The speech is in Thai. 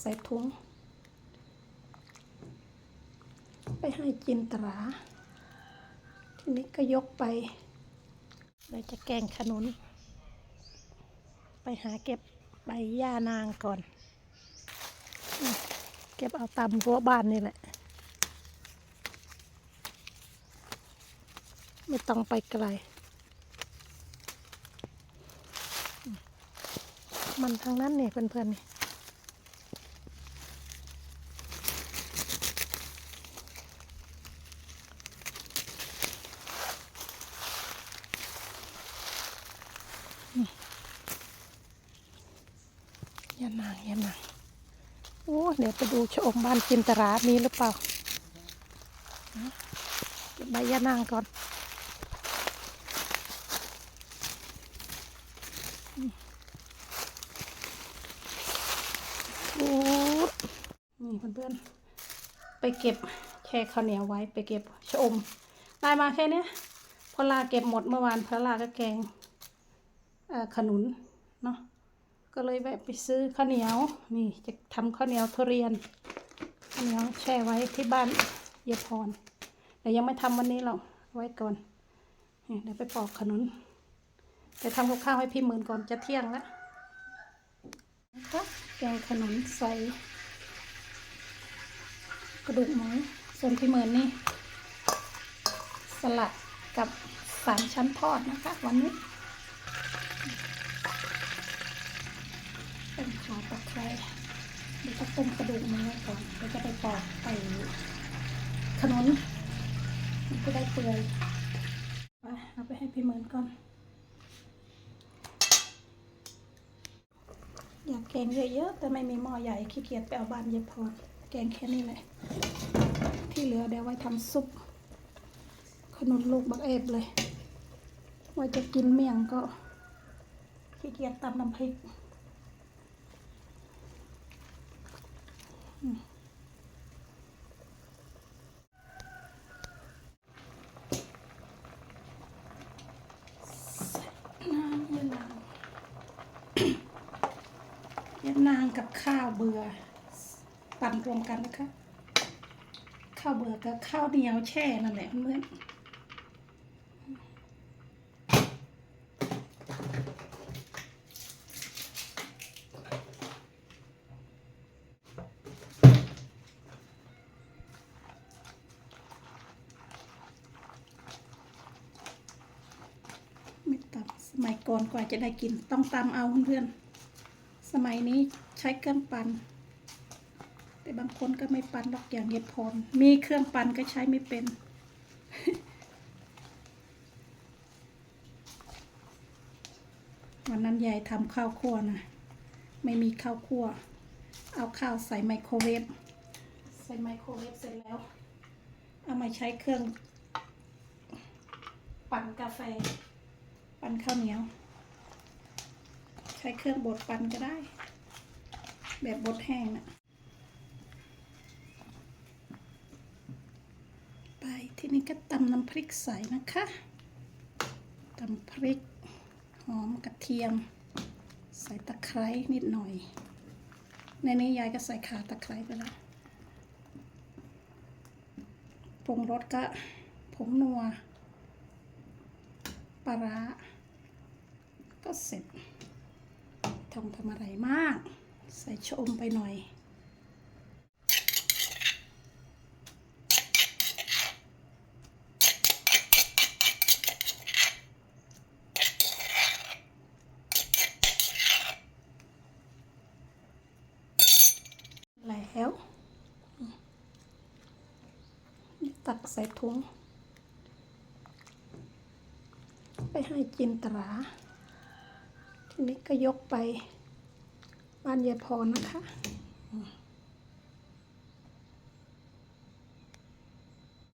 ใส่ถุง ไปให้จินตรา ทีนี้ก็ยกไป เราจะแกงขนุน ไปหาเก็บใบย่านางก่อน เก็บเอาตามรั้วบ้านนี่แหละ ไม่ต้องไปไกลมันทางนั้นเนี่ยเพื่อนๆนี่ ยานางยานางโอ้เดี๋ยวไปดูชอมบ้านจินตรามีหรือเปล่าเก็บใบยานางก่อนโอ้นี่เพื่อนๆไปเก็บแช่ข้าวเหนียวไว้ไปเก็บชอมได้มาแค่นี้พอลาเก็บหมดเมื่อวานพอลาก็แกง ขนุนเนาะก็เลยแวะไปซื้อข้าวเหนียวนี่จะทำข้าวเหนียวทุเรียนข้าวเหนียวแช่ไว้ที่บ้านเยาพรแต่ยังไม่ทำวันนี้หรอกไว้ก่อนเดี๋ยวไปปอกขนุนไปทำกับข้าวให้พี่หมื่นก่อนจะเที่ยงแล้วนะคะแกงขนมใส่กระดูกหมูส่วนพี่เหมือนนี่ สลัดกับสามชั้นทอดนะคะ วันนี้ เป็นขาตะไคร้เดี๋ยวจะต้มกระดูกมูไว้ก่อนเดี๋ยวจะไปปอกไปขนมมันก็ได้เปื่อยไปเอาไปให้พี่เหมือนก่อน อยากแกงเยอะๆแต่ไม่มีหม้อใหญ่ขี้เกียจไปเอาบ้านเยอะพอแกงแค่นี้แหละที่เหลือเดี๋ยวไว้ทำซุป ขนุนลูกบักเอฟเลยว่าจะกินเมี่ยงก็ขี้เกียจตำน้ำพริกอืมใส่ น้ำยะนางยะนางกับข้าวเบื่อ ปั่นรวมกันนะคะ ข้าวเบื่อกับข้าวเหนียวแช่นั่นแหละเพื่อน มัยก่อนกว่าจะได้กินต้องตำเอาเพื่อนๆสมัยนี้ใช้เครื่องปั่นแต่บางคนก็ไม่ปั่นหรอกอย่างเย็ดพรมีเครื่องปั่นก็ใช้ไม่เป็น วันนั้นยายทำข้าวคั่วนะไม่มีข้าวคั่ว เอาข้าวใส่ไมโครเวฟใส่ไมโครเวฟเสร็จแล้ว เอามาใช้เครื่องปั่นกาแฟ ปั่นข้าวเหนียว ใช้เครื่องบดปั่นก็ได้ แบบบดแห้งน่ะไปทีนี้ก็ตำน้ำพริกใส่นะคะตำพริกหอมกระเทียม ใส่ตะไคร้นิดหน่อย ในนี้ยายก็ใส่ขาตะไคร้ไปแล้วปรุงรสก็ผงนัวปลาร้า เสร็จทำทำอะไรมาก ใส่ชะอมไปหน่อยแล้วตักใส่ถุงไปให้จินตรา ทีนี้ก็ยกไปบ้านยายพรนะคะ